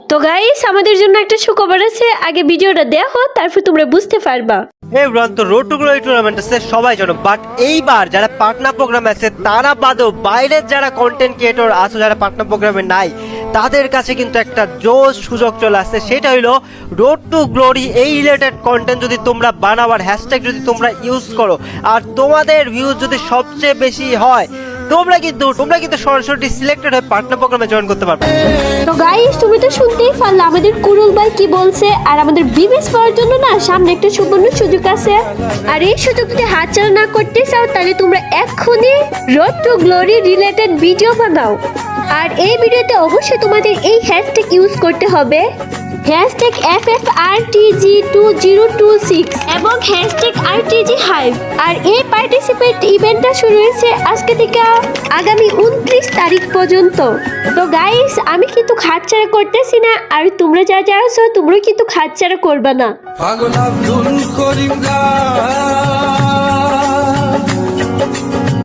তো গাইস আমাদের জন্য একটা সুখবর আছে। আগে ভিডিওটা দেখো, তারপর তোমরা বুঝতে পারবা। এই তো রোড টু গ্লোরি টুর্নামেন্ট আছে, সবাই জানো। বাট এইবার যারা পার্টনার প্রোগ্রামে আছে, তারা বাদেও বাইরের যারা কন্টেন্ট ক্রিয়েটর আছে, যারা পার্টনার প্রোগ্রামে নাই, তাদের কাছে কিন্তু একটা জোশ সুযোগ চলে আসছে। সেটা হলো রোড টু গ্লোরি এই রিলেটেড কন্টেন্ট যদি তোমরা বানাবার হ্যাশট্যাগ যদি তোমরা ইউজ করো, আর তোমাদের ভিউজ যদি সবচেয়ে বেশি হয় তোমরা কিন্তু তোমরা কিন্তু সরাসরি সিলেক্টেড হয়ে পার্টনার প্রোগ্রামে জয়েন করতে পারবে। তো গাইস তুমি তো শুনতেই পারলে আমাদের কুরুল ভাই কি বলছে আর আমাদের বিবেস পাওয়ার জন্য না সামনে একটা সুবর্ণ সুযোগ আছে। আর এই সুযোগ যদি হাতছাড়া না করতে চাও তাহলে তোমরা এক্ষুনি road to glory related video বানাও। আর এই ভিডিওতে অবশ্যই তোমাদের এই হ্যাশট্যাগ ইউজ করতে হবে। Hashtag F F R T G two zero two six এবং hashtag R T G hive আর এই পার্টিসিপেট ইভেন্টটা শুরু হয়েছে আজকে থেকে আগামী উনত্রিশ তারিখ পর্যন্ত। তো গাইস আমি কিন্তু খাটছাড়া করতেছি না। আর তোমরা যা যা আছো তোমরা কিন্তু খাটছাড়া করবে না। পাগল আব্দুল করিম